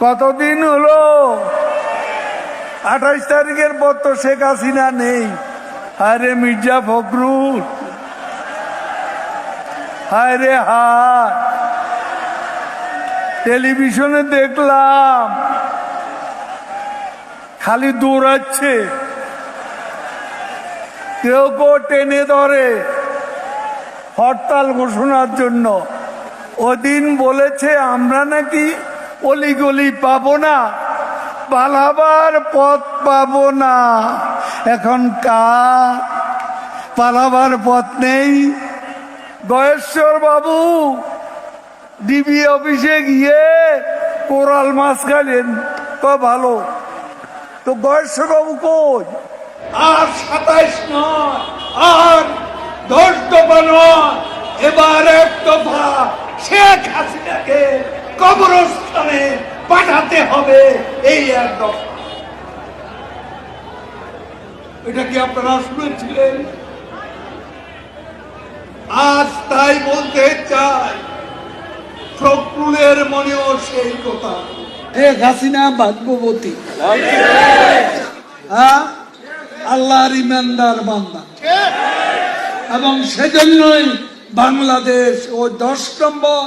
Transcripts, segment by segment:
কতদিন হলো? আঠাইশ তারিখের পর তো শেখ হাসিনা নেই। আরে মির্জা ফখরুল। হায়। রে টেলিভিশনে দেখলাম। খালি দৌড়াচ্ছে। কেউ কেউ টেনে ধরে। হরতাল ঘোষণার জন্য। ওদিন বলেছে, আমরা নাকি অলিগলি পাবো না, পালাবার পথ পাবো না। এখন কার? পালাবার পথ নেই। গয়েশ্বর বাবু, ডিবি অফিসে গিয়ে কোরাল মাছ খাইলেন। তো ভালো। তো গয়েশ্বর বাবু কই? আর সাতাইশ নয়, আর দশ দফা নয়, এবার এক দফা শেখ হাসিনাকে কবরস্থানে পাঠাতে হবে, এই এক এটা কি আপনারা শুনেছিলেন? আজ তাই বলতে চাই, ফখরুলের মনেও সেই কথা। শেখ হাসিনা ভাগ্যবতী। হ্যাঁ? আল্লাহর ইমানদার বান্দা। এবং সেজন্যই বাংলাদেশ ও দশ নম্বর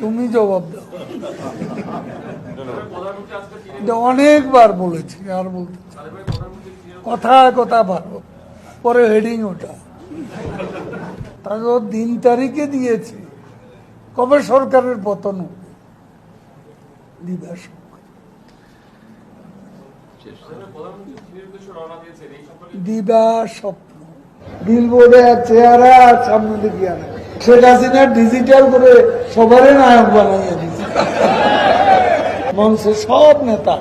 তুমি জবাব দাও। এটা অনেকবার বলেছি আর বলতে কথা। কথা ভালো পরে হেডিং ওটা। তারপর দিন তারিখে দিয়েছি। কবে সরকারের পতন হবে? দিবা স্বপ্ন বিলবোর্ডে আর চেহারা সামনে দিকে আনা শেখ হাসিনা ডিজিটাল করে সবারই নায়ক বানাইয়া দিচ্ছে মঞ্চে সব নেতা,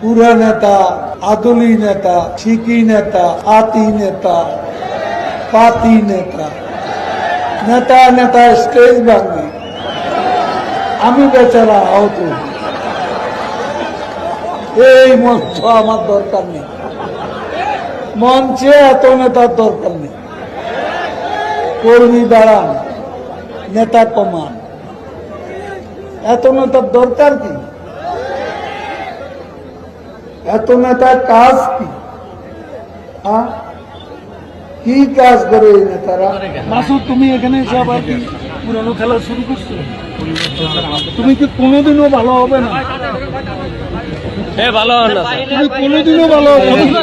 পুরা নেতা, আদলি নেতা ঠিকি নেতা, আতি নেতা, পাতি নেতা নেতা নেতা স্টেজ ভাঙ্গি। আমি বেচারা আহত। এই মঞ্চ আমার দরকার নেই। মঞ্চে এত নেতার দরকার নেই। কর্মী দাঁড়ান নেতা কমান। এত নেতার দরকার কি? এত নেতার কাজ কি? কি কাজ করে এই নেতারা? মাসুদ তুমি এখানে এসে আবার কি পুরানো খেলা শুরু করছ? তুমি কি কোনোদিনও ভালো হবে না? তুমি কোনোদিনও ভালো হবে না?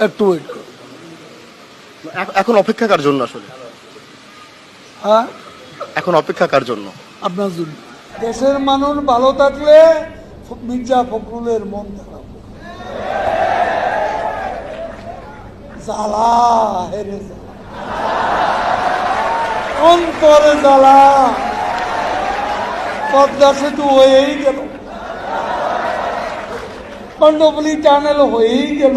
একটু ওয়েট করো। এখন অপেক্ষা কার জন্য আসলে? হ্যাঁ? এখন অপেক্ষা কার জন্য? আপনার জন্য। দেশের মানুষ ভালো থাকলে মির্জা ফখরুলের মন খারাপ। জ্বালা হেরে অন্তরে জ্বালা? পদ্মা সেতু হয়েই গেল। কণ্ডপলি টানেল হয়েই গেল।